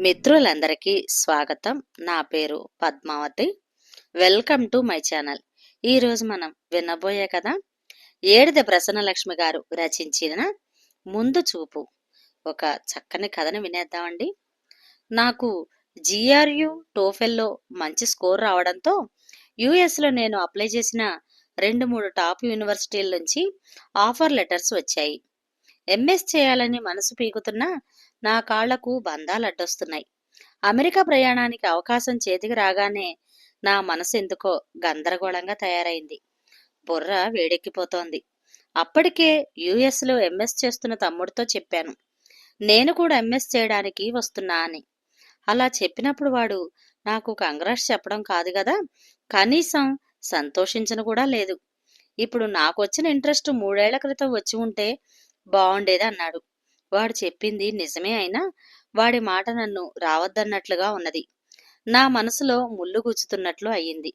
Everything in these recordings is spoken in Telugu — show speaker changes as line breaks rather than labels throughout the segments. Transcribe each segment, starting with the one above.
మిత్రులందరికీ స్వాగతం. నా పేరు Padmavathi. Welcome to my channel. ఈరోజు మనం వినబోయే కదా ఏడిద ప్రసన్నలక్ష్మి గారు రచించిన ముందు చూపు. ఒక చక్కని కథను వినేద్దామండి. నాకు జిఆర్యు టోఫెల్లో మంచి స్కోర్ రావడంతో యుఎస్లో నేను అప్లై చేసిన రెండు మూడు టాప్ యూనివర్సిటీల నుంచి ఆఫర్ లెటర్స్ వచ్చాయి. ఎంఎస్ చేయాలని మనసు పీకుతున్నా నా కాళ్ళకు బంధాలు అడ్డొస్తున్నాయి అమెరికా ప్రయాణానికి అవకాశం చేతికి రాగానే నా మనసు ఎందుకో గందరగోళంగా తయారైంది. బుర్ర వేడెక్కిపోతోంది. అప్పటికే యుఎస్లో ఎంఎస్ చేస్తున్న తమ్ముడితో చెప్పాను. నేను కూడా ఎంఎస్ చేయడానికి వస్తున్నా అని. అలా చెప్పినప్పుడు వాడు నాకు కంగ్రాట్స్ చెప్పడం కాదు కదా? కనీసం సంతోషించను కూడా లేదు. ఇప్పుడు నాకు వచ్చిన ఇంట్రెస్ట్ మూడేళ్ళ క్రితం వచ్చి ఉంటే బాగుండేది అన్నాడు. వాడు చెప్పింది నిజమే అయినా వాడి మాట నన్ను రావద్దన్నట్లుగా ఉన్నది. నా మనసులో ముళ్ళు గుచ్చుతున్నట్లు అయ్యింది.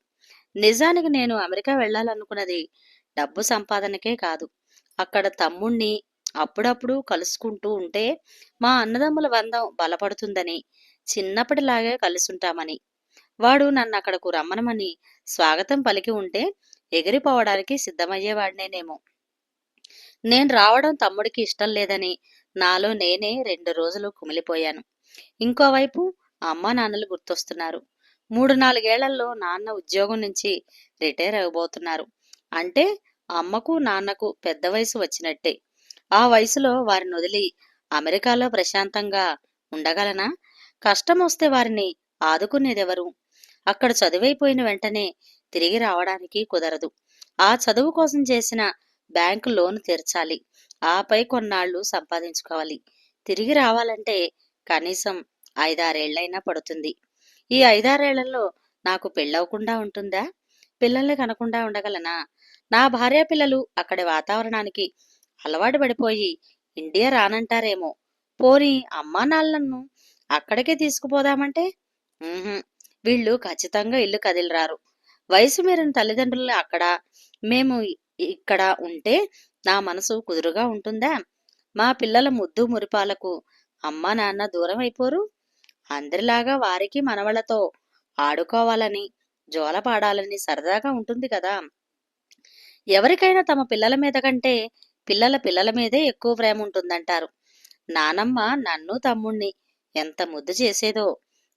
నిజానికి నేను అమెరికా వెళ్ళాలనుకున్నది డబ్బు సంపాదనకే కాదు. అక్కడ తమ్ముణ్ణి అప్పుడప్పుడు కలుసుకుంటూ ఉంటే మా అన్నదమ్ముల బంధం బలపడుతుందని చిన్నప్పటిలాగే కలుసుంటామని. వాడు నన్ను అక్కడకు రమ్మనమని స్వాగతం పలికి ఉంటే ఎగిరిపోవడానికి సిద్ధమయ్యేవాడినేనేమో. నేను రావడం తమ్ముడికి ఇష్టం లేదని నాలో నేనే రెండు రోజులు కుమిలిపోయాను. ఇంకోవైపు అమ్మ నాన్నలు గుర్తొస్తున్నారు. మూడు నాలుగేళ్ళలో నాన్న ఉద్యోగం నుంచి రిటైర్ అవ్వబోతున్నారు. అంటే అమ్మకు నాన్నకు పెద్ద వయసు వచ్చినట్టే. ఆ వయసులో వారిని వదిలి అమెరికాలో ప్రశాంతంగా ఉండగలనా? కష్టం వస్తే వారిని ఆదుకునేదెవరు? అక్కడ చదువైపోయిన వెంటనే తిరిగి రావడానికి కుదరదు. ఆ చదువు కోసం చేసిన బ్యాంకు లోన్ తీర్చాలి. ఆపై కొన్నాళ్ళు సంపాదించుకోవాలి. తిరిగి రావాలంటే కనీసం ఐదారేళ్ళైనా పడుతుంది. ఈ ఐదారేళ్ళలో నాకు పెళ్ళవకుండా ఉంటుందా? పిల్లల్ని కనకుండా ఉండగలనా? నా భార్య పిల్లలు అక్కడి వాతావరణానికి అలవాటు పడిపోయి ఇండియా రానంటారేమో. పోని అమ్మా నాళ్ళను అక్కడికే తీసుకుపోదామంటే? వీళ్ళు ఖచ్చితంగా ఇల్లు కదిలిరారు. వయసు మీరిన తల్లిదండ్రులు అక్కడ మేము ఇక్కడ ఉంటే నా మనసు కుదురుగా ఉంటుందా? మా పిల్లల ముద్దు మురిపాలకు అమ్మ నాన్న దూరం అయిపోరు? అందరిలాగా వారికి మనవళ్ళతో ఆడుకోవాలని జోలపాడాలని సరదాగా ఉంటుంది కదా. ఎవరికైనా తమ పిల్లల మీద కంటే పిల్లల పిల్లల మీదే ఎక్కువ ప్రేమ ఉంటుందంటారు. నానమ్మ నన్ను తమ్ముణ్ణి ఎంత ముద్దు చేసేదో.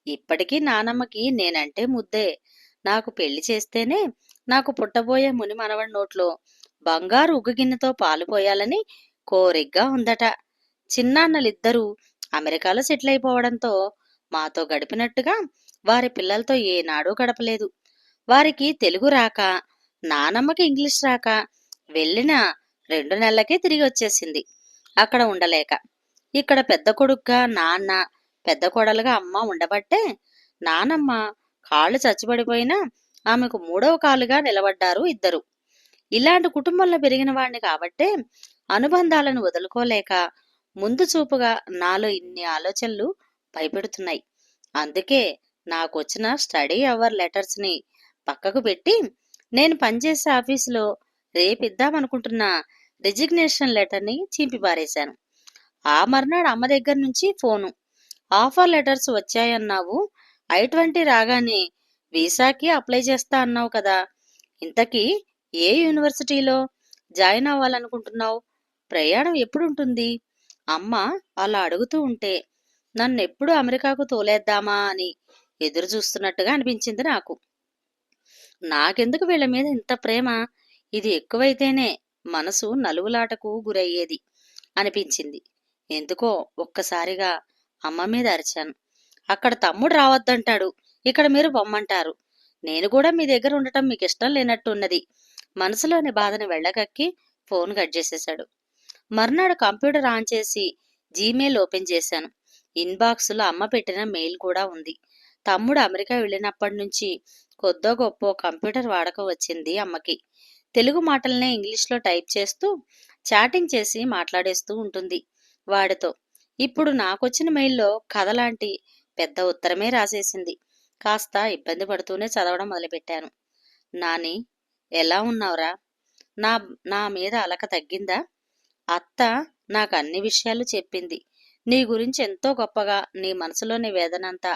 ఇప్పటికీ నానమ్మకి నేనంటే ముద్దే. నాకు పెళ్ళి చేస్తేనే నాకు పుట్టబోయే ముని మనవడి నోట్లో బంగారు ఉగ్గుగిన్నెతో పాలు పోయాలని కోరిగ్గా ఉందట. చిన్నాన్నలిద్దరూ అమెరికాలో సెటిల్ అయిపోవడంతో మాతో గడిపినట్టుగా వారి పిల్లలతో ఏనాడూ గడపలేదు. వారికి తెలుగు రాక నానమ్మకి ఇంగ్లీష్ రాక వెళ్ళిన రెండు నెలలకే తిరిగి వచ్చేసింది. అక్కడ ఉండలేక. ఇక్కడ పెద్ద కొడుగ్గా నాన్న పెద్ద కోడలుగా అమ్మ ఉండబట్టే నానమ్మ కాళ్ళు చచ్చిపడిపోయినా ఆమెకు మూడవ కాలుగా నిలబడ్డారు ఇద్దరు. ఇలాంటి కుటుంబంలో పెరిగిన వాడిని కాబట్టే అనుబంధాలను వదులుకోలేక ముందు చూపుగా నాలో ఇన్ని ఆలోచనలు భయపెడుతున్నాయి. అందుకే నాకు వచ్చిన స్టడీ అవర్ లెటర్స్ని పక్కకు పెట్టి నేను పనిచేసే ఆఫీసులో రేపిద్దామనుకుంటున్న రిజిగ్నేషన్ లెటర్ని ని ఆ మర్నాడు అమ్మ దగ్గర నుంచి ఫోను. ఆఫర్ లెటర్స్ వచ్చాయన్నావు. ఐ ట్వంటీ రాగానే వీసాకి అప్లై చేస్తా అన్నావు కదా. ఇంతకీ ఏ యూనివర్సిటీలో జాయిన్ అవ్వాలనుకుంటున్నావు? ప్రయాణం ఎప్పుడు ఉంటుంది అమ్మ అలా అడుగుతూ ఉంటే నన్ను ఎప్పుడు అమెరికాకు తోలేద్దామా అని ఎదురు చూస్తున్నట్టుగా అనిపించింది నాకు. నాకెందుకు వీళ్ళ మీద ఇంత ప్రేమ? ఇది ఎక్కువైతేనే మనసు నలుగులాటకు గురయ్యేది అనిపించింది. ఎందుకో ఒక్కసారిగా అమ్మ మీద అరిచాను. అక్కడ తమ్ముడు రావద్దంటాడు. ఇక్కడ మీరు పొమ్మంటారు నేను కూడా మీ దగ్గర ఉండటం మీకు ఇష్టం లేనట్టున్నది మనసులోని బాధను వెళ్ళగక్కి ఫోన్ కట్ చేసేశాడు. మర్నాడు కంప్యూటర్ ఆన్ చేసి జీమెయిల్ ఓపెన్ చేశాను. ఇన్బాక్స్లో అమ్మ పెట్టిన మెయిల్ కూడా ఉంది. తమ్ముడు అమెరికా వెళ్ళినప్పటి నుంచి కొద్దో గొప్ప కంప్యూటర్ వాడకం వచ్చింది అమ్మకి. తెలుగు మాటలనే ఇంగ్లీష్లో టైప్ చేస్తూ చాటింగ్ చేసి మాట్లాడేస్తూ ఉంటుంది వాడితో. ఇప్పుడు నాకొచ్చిన మెయిల్లో కథ లాంటి పెద్ద ఉత్తరమే రాసేసింది. కాస్త ఇబ్బంది పడుతూనే చదవడం మొదలుపెట్టాను. నాని ఎలా ఉన్నావురా? నా నా మీద అలక తగ్గిందా? అత్త నాకు అన్ని విషయాలు చెప్పింది. నీ గురించి ఎంతో గొప్పగా నీ మనసులోని వేదనంతా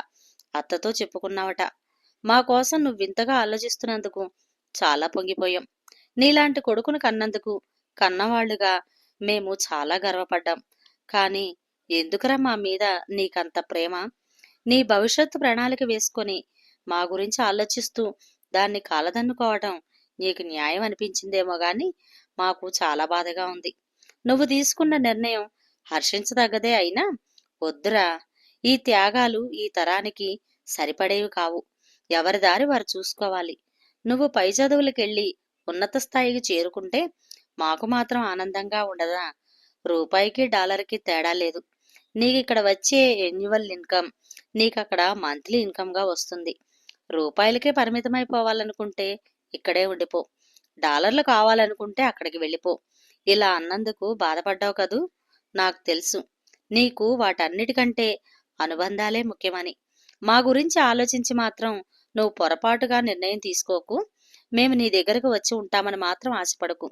అత్తతో చెప్పుకున్నావట. మా కోసం నువ్వు వింతగా ఆలోచిస్తున్నందుకు చాలా పొంగిపోయాం. నీలాంటి కొడుకును కన్నందుకు కన్నవాళ్ళుగా మేము చాలా గర్వపడ్డాం. కానీ ఎందుకురా మా మీద నీకంత ప్రేమ? నీ భవిష్యత్తు ప్రణాళిక వేసుకొని మా గురించి ఆలోచిస్తూ దాన్ని కాలదన్నుకోవటం నీకు న్యాయం అనిపించిందేమో గాని మాకు చాలా బాధగా ఉంది. నువ్వు తీసుకున్న నిర్ణయం హర్షించదగ్గదే అయినా వద్దురా. ఈ త్యాగాలు ఈ తరానికి సరిపడేవి కావు. ఎవరి దారి వారు చూసుకోవాలి. నువ్వు పై చదువులకెళ్ళి ఉన్నత స్థాయికి చేరుకుంటే మాకు మాత్రం ఆనందంగా ఉండదా? రూపాయికి డాలర్కి తేడా లేదు. నీకు ఇక్కడ వచ్చే ఎన్యువల్ ఇన్కమ్ నీకు అక్కడ మంత్లీ ఇన్కమ్గా వస్తుంది. రూపాయలకే పరిమితమైపోవాలనుకుంటే ఇక్కడే ఉండిపో. డాలర్లు కావాలనుకుంటే అక్కడికి వెళ్ళిపో. ఇలా అన్నందుకు బాధపడ్డావు కదూ? నాకు తెలుసు. నీకు వాటన్నిటికంటే అనుబంధాలే ముఖ్యమని. మా గురించి ఆలోచించి మాత్రం నువ్వు పొరపాటుగా నిర్ణయం తీసుకోకు. మేము నీ దగ్గరకు వచ్చి ఉంటామని మాత్రం ఆశపడకు.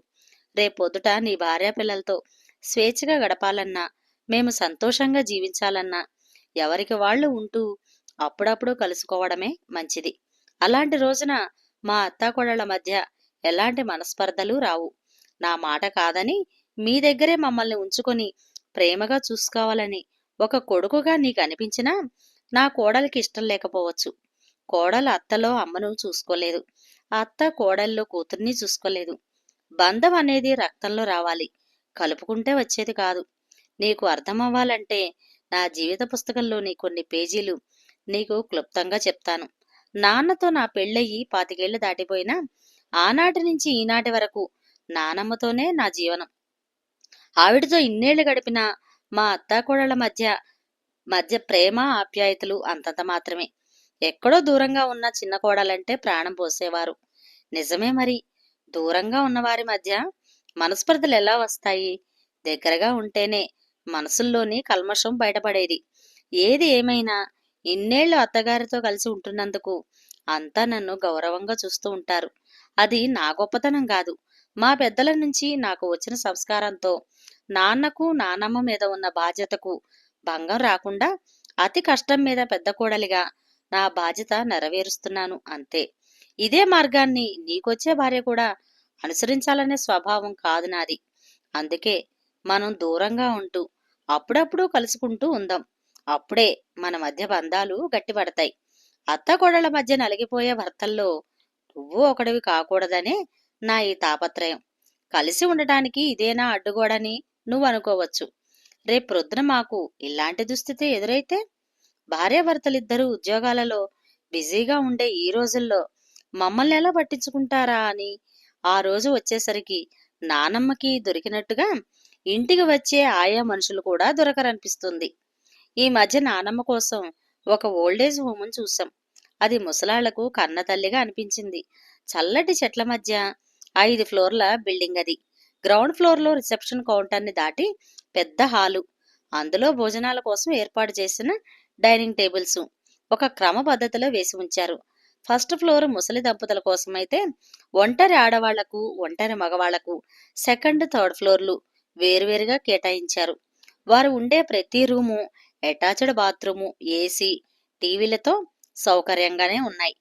రేపొద్దుట నీ భార్య పిల్లలతో స్వేచ్ఛగా గడపాలన్నా మేము సంతోషంగా జీవించాలన్నా ఎవరికి వాళ్ళు ఉంటూ అప్పుడప్పుడు కలుసుకోవడమే మంచిది. అలాంటి రోజున మా అత్తాకోడళ్ళ మధ్య ఎలాంటి మనస్పర్ధలు రావు. నా మాట కాదని మీ దగ్గరే మమ్మల్ని ఉంచుకొని ప్రేమగా చూసుకోవాలని ఒక కొడుకుగా నీకు అనిపించినా నా కోడలికి ఇష్టం లేకపోవచ్చు. కోడలు అత్తలో అమ్మను చూసుకోలేదు. అత్త కోడల్లో కూతుర్ని చూసుకోలేదు. బంధం అనేది రక్తంలో రావాలి. కలుపుకుంటే వచ్చేది కాదు. నీకు అర్థమవ్వాలంటే నా జీవిత పుస్తకంలోని కొన్ని పేజీలు నీకు క్లుప్తంగా చెప్తాను. నాన్నతో నా పెళ్ళయి పాతికేళ్ళు దాటిపోయినా ఆనాటి నుంచి ఈనాటి వరకు నానమ్మతోనే నా జీవనం. ఆవిడతో ఇన్నేళ్ళు గడిపిన మా అత్తాకోడళ్ళ మధ్య మధ్య ప్రేమ ఆప్యాయతలు అంతంత మాత్రమే. ఎక్కడో దూరంగా ఉన్న చిన్న కోడలంటే ప్రాణం పోసేవారు. నిజమే మరి. దూరంగా ఉన్నవారి మధ్య మనస్పర్ధలు ఎలా వస్తాయి? దగ్గరగా ఉంటేనే మనసుల్లోని కల్మషం బయటపడేది. ఏది ఏమైనా ఇన్నేళ్ళు అత్తగారితో కలిసి ఉంటున్నందుకు అంతా నన్ను గౌరవంగా చూస్తూ ఉంటారు. అది నా గొప్పతనం కాదు. మా పెద్దల నుంచి నాకు వచ్చిన సంస్కారంతో నాన్నకు నానమ్మ మీద ఉన్న బాధ్యతకు భంగం రాకుండా అతి కష్టం మీద పెద్ద కోడలిగా నా బాధ్యత నెరవేరుస్తున్నాను అంతే. ఇదే మార్గాన్ని నీకొచ్చే భార్య కూడా అనుసరించాలనే స్వభావం కాదు నాది. అందుకే మనం దూరంగా ఉంటూ అప్పుడప్పుడు కలుసుకుంటూ ఉందాం. అప్పుడే మన మధ్య బంధాలు గట్టిపడతాయి. అత్తకోడళ్ళ మధ్య నలిగిపోయే భర్తల్లో నువ్వు ఒకడివి కాకూడదనే నా ఈ తాపత్రయం. కలిసి ఉండటానికి ఇదేనా అడ్డుగోడని నువ్వు అనుకోవచ్చు. రేపు మాకు ఇలాంటి దుస్థితి ఎదురైతే భార్యాభర్తలిద్దరూ ఉద్యోగాలలో బిజీగా ఉండే ఈ రోజుల్లో మమ్మల్ని ఎలా పట్టించుకుంటారా అని ఆ రోజు వచ్చేసరికి నానమ్మకి దొరికినట్టుగా ఇంటికి వచ్చే ఆయా మనుషులు కూడా దొరకరనిపిస్తుంది. ఈ మధ్య నానమ్మ కోసం ఒక ఓల్డేజ్ హోమ్ను చూసాం అది ముసలాళ్ళకు కన్నతల్లిగా అనిపించింది. చల్లటి చెట్ల మధ్య ఐదు ఫ్లోర్ల బిల్డింగ్ అది. గ్రౌండ్ ఫ్లోర్లో రిసెప్షన్ కౌంటర్ని దాటి పెద్ద హాలు. అందులో భోజనాల కోసం ఏర్పాటు చేసిన డైనింగ్ టేబుల్స్ ఒక క్రమ పద్ధతిలో వేసి ఉంచారు. ఫస్ట్ ఫ్లోర్ ముసలి దంపతుల కోసమైతే ఒంటరి ఆడవాళ్ళకు ఒంటరి మగవాళ్ళకు సెకండ్ థర్డ్ ఫ్లోర్లు వేరువేరుగా కేటాయించారు. వారు ఉండే ప్రతి రూము అటాచ్డ్ బాత్రూము ఏసీ టీవీలతో సౌకర్యంగానే ఉన్నాయి.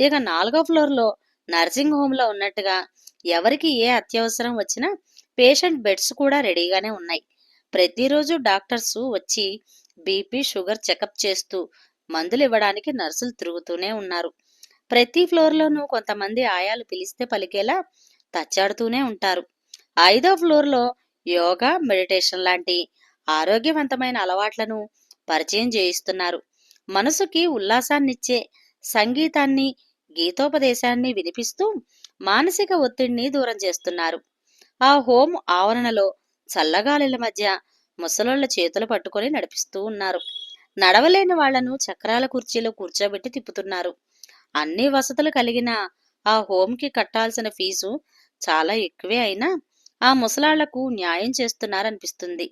ఇక నాలుగో ఫ్లోర్లో నర్సింగ్ హోమ్లో ఉన్నట్టుగా ఎవరికి ఏ అత్యవసరం వచ్చినా పేషెంట్ బెడ్స్ కూడా రెడీగానే ఉన్నాయి. ప్రతిరోజు డాక్టర్స్ వచ్చి బీపీ షుగర్ చెకప్ చేస్తూ మందులు ఇవ్వడానికి నర్సులు తిరుగుతూనే ఉన్నారు. ప్రతి ఫ్లోర్లోనూ కొంతమంది ఆయాలు పిలిస్తే పలికేలా తచ్చాడుతూనే ఉంటారు. ఐదో ఫ్లోర్లో యోగా మెడిటేషన్ లాంటి ఆరోగ్యవంతమైన అలవాట్లను పరిచయం చేయిస్తున్నారు. మనసుకి ఉల్లాసాన్నిచ్చే సంగీతాన్ని గీతోపదేశాన్ని వినిపిస్తూ మానసిక ఒత్తిడిని దూరం చేస్తున్నారు. ఆ హోమ్ ఆవరణలో చల్లగాలిల మధ్య ముసలోళ్ళ చేతులు పట్టుకొని నడిపిస్తూ ఉన్నారు. నడవలేని వాళ్ళను చక్రాల కుర్చీలో కూర్చోబెట్టి తిప్పుతున్నారు. అన్ని వసతులు కలిగిన ఆ హోమ్కి కట్టాల్సిన ఫీజు చాలా ఎక్కువే అయినా ఆ ముసలాళ్ళకు న్యాయం చేస్తున్నారనిపిస్తుంది.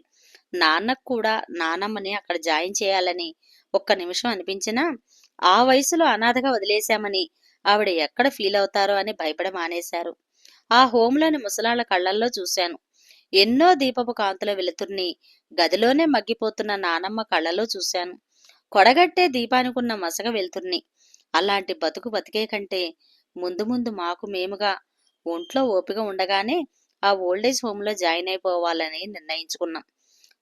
నాన్నకు కూడా నానమ్మని అక్కడ జాయిన్ చేయాలని ఒక్క నిమిషం అనిపించినా ఆ వయసులో అనాథగా వదిలేశామని ఆవిడ ఎక్కడ ఫీల్ అవుతారో అని భయపడ మానేశారు. ఆ హోంలోని ముసలాళ్ళ కళ్ళల్లో చూశాను. ఎన్నో దీపపు కాంతుల వెలుతుర్ని గదిలోనే మగ్గిపోతున్న నానమ్మ కళ్ళలో చూశాను. కొడగట్టే దీపానికున్న మసక వెలుతుర్ని. అలాంటి బతుకు బతికే కంటే ముందు ముందు మాకు మేముగా ఒంట్లో ఓపిక ఉండగానే ఆ ఓల్డేజ్ హోమ్లో జాయిన్ అయిపోవాలని నిర్ణయించుకున్నాం.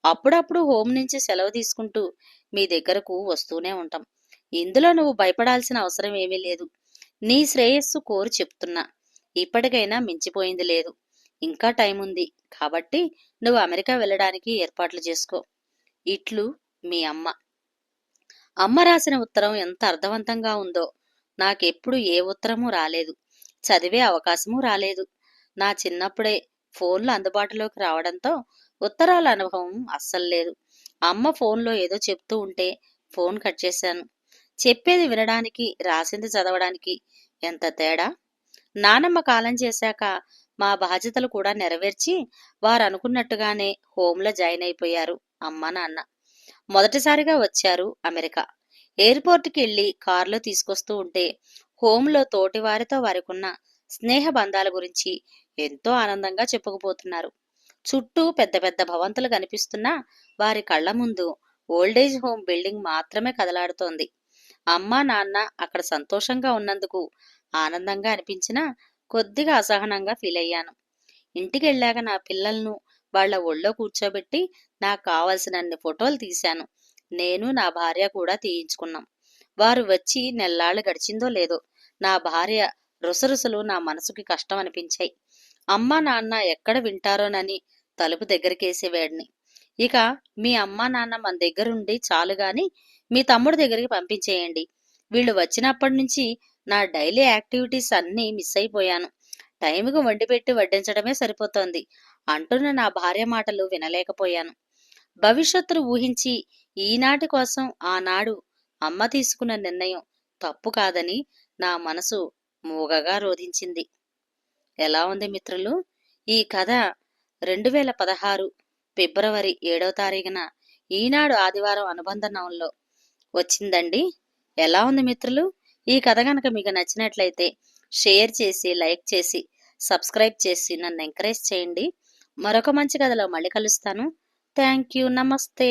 అప్పుడప్పుడు హోమ్ నుంచి సెలవు తీసుకుంటూ మీ దగ్గరకు వస్తూనే ఉంటాం. ఇందులో నువ్వు భయపడాల్సిన అవసరం ఏమీ లేదు. నీ శ్రేయస్సు కోరు చెప్తున్నా. ఇప్పటికైనా మించిపోయింది లేదు. ఇంకా టైం ఉంది. కాబట్టి నువ్వు అమెరికా వెళ్ళడానికి ఏర్పాట్లు చేసుకో. ఇట్లు మీ అమ్మ. అమ్మ రాసిన ఉత్తరం ఎంత అర్థవంతంగా ఉందో. నాకెప్పుడు ఏ ఉత్తరము రాలేదు. చదివే అవకాశము రాలేదు. నా చిన్నప్పుడే ఫోన్లు అందుబాటులోకి రావడంతో ఉత్తరాల అనుభవం అస్సలు లేదు. అమ్మ ఫోన్లో ఏదో చెప్తూ ఉంటే ఫోన్ కట్ చేశాను. చెప్పేది వినడానికి రాసింది చదవడానికి ఎంత తేడా? నానమ్మ కాలం చేశాక మా బాధ్యతలు కూడా నెరవేర్చి వారు అనుకున్నట్టుగానే హోంలో జాయిన్ అయిపోయారు అమ్మ నాన్న. మొదటిసారిగా వచ్చారు అమెరికా. ఎయిర్పోర్ట్కి వెళ్ళి కారులో తీసుకొస్తూ ఉంటే హోమ్లో తోటి వారితో వారికున్న స్నేహ బంధాల గురించి ఎంతో ఆనందంగా చెప్పుకుపోతున్నారు. చుట్టూ పెద్ద పెద్ద భవంతులు కనిపిస్తున్నా వారి కళ్ళ ముందు ఓల్డేజ్ హోమ్ బిల్డింగ్ మాత్రమే కదలాడుతోంది. అమ్మ నాన్న అక్కడ సంతోషంగా ఉన్నందుకు ఆనందంగా అనిపించినా కొద్దిగా అసహనంగా ఫీల్ అయ్యాను. ఇంటికి వెళ్ళాక నా పిల్లలను వాళ్ళ ఒళ్ళో కూర్చోబెట్టి నాకు కావలసినన్ని ఫోటోలు తీశాను. నేను నా భార్య కూడా తీయించుకున్నాం. వారు వచ్చి నెల్లాళ్ళు గడిచిందో లేదో నా భార్య రుసరుసలు నా మనసుకి కష్టం అనిపించాయి. అమ్మ నాన్న ఎక్కడ వింటారోనని తలుపు దగ్గరికేసేవాడిని. ఇక మీ అమ్మ నాన్న మన దగ్గరుండి చాలు గాని మీ తమ్ముడి దగ్గరికి పంపించేయండి. వీళ్ళు వచ్చినప్పటి నుంచి నా డైలీ యాక్టివిటీస్ అన్నీ మిస్ అయిపోయాను. టైంకి వండి పెట్టి వడ్డించడమే సరిపోతోంది. అంటున్న నా భార్య మాటలు వినలేకపోయాను. భవిష్యత్తును ఊహించి ఈనాటి కోసం ఆనాడు అమ్మ తీసుకున్న నిర్ణయం తప్పు కాదని నా మనసు మూగగా రోధించింది. ఎలా ఉంది మిత్రులు? ఈ కథ రెండు వేల పదహారు ఫిబ్రవరి ఏడవ తారీఖున ఈనాడు ఆదివారం అనుబంధ నవంలో వచ్చిందండి. ఎలా ఉంది మిత్రులు? ఈ కథ కనుక మీకు నచ్చినట్లయితే షేర్ చేసి లైక్ చేసి సబ్స్క్రైబ్ చేసి నన్ను ఎంకరేజ్ చేయండి. మరొక మంచి కథలో మళ్ళీ కలుస్తాను. Thank you. నమస్తే.